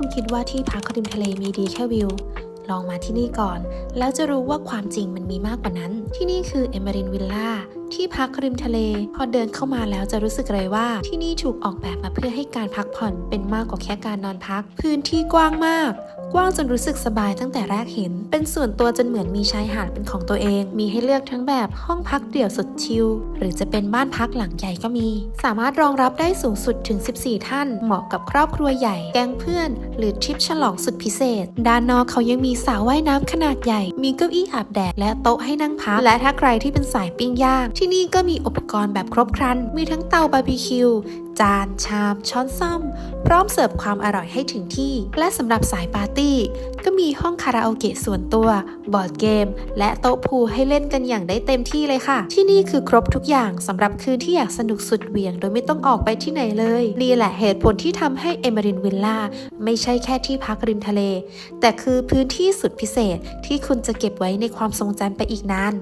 คุณคิดว่าที่พักริมทะเลมีดีแค่วิว ลองมาที่นี่ก่อน แล้วจะรู้ว่าความจริงมันมีมากกว่านั้น ที่นี่คือเอมรินวิลล่าที่พักริมทะเล พอเดินเข้ามาแล้วจะรู้สึกเลยว่า ที่นี่ถูกออกแบบมาเพื่อให้การพักผ่อนเป็นมากกว่าแค่การนอนพัก พื้นที่กว้างมาก กว้างจนรู้สึกสบายตั้งแต่แรกเห็น เป็นส่วนตัวจนเหมือนมีชายหาดเป็นของตัวเอง มีให้เลือกทั้งแบบห้องพักเดี่ยวสุดชิลหรือจะเป็นบ้านพักหลังใหญ่ก็มี สามารถรองรับได้สูงสุดถึง 14 ท่าน เหมาะกับครอบครัวใหญ่ แก๊งเพื่อน หรือทริปฉลองสุดพิเศษ ด้านนอกเขายังมีสระว่ายน้ำขนาดใหญ่ มีเก้าอี้อาบแดดและโต๊ะให้นั่งพัก และถ้าใครที่เป็นสายปิ้งย่างที่นี่ก็มีอุปกรณ์แบบครบครัน มีทั้งเตาบาร์บีคิว จาน ชาม ช้อนซ่อม พร้อมเสิร์ฟความอร่อยให้ถึงที่ และสำหรับสายปาร์ตี้ ก็มีห้องคาราโอเกะส่วนตัว บอร์ดเกม และโต๊ะพูลให้เล่นกันอย่างได้เต็มที่เลยค่ะ ที่นี่คือครบทุกอย่างสำหรับคืนที่อยากสนุกสุดเหวี่ยง โดยไม่ต้องออกไปที่ไหนเลยนี่แหละเหตุผลที่ทำให้เอม r รินวิลล่าไม่ใช่แค่ที่พักริมทะเล แต่คือพื้นที่สุดพิเศษที่คุณจะเก็บไว้ในความทรงจำไปอีกนาน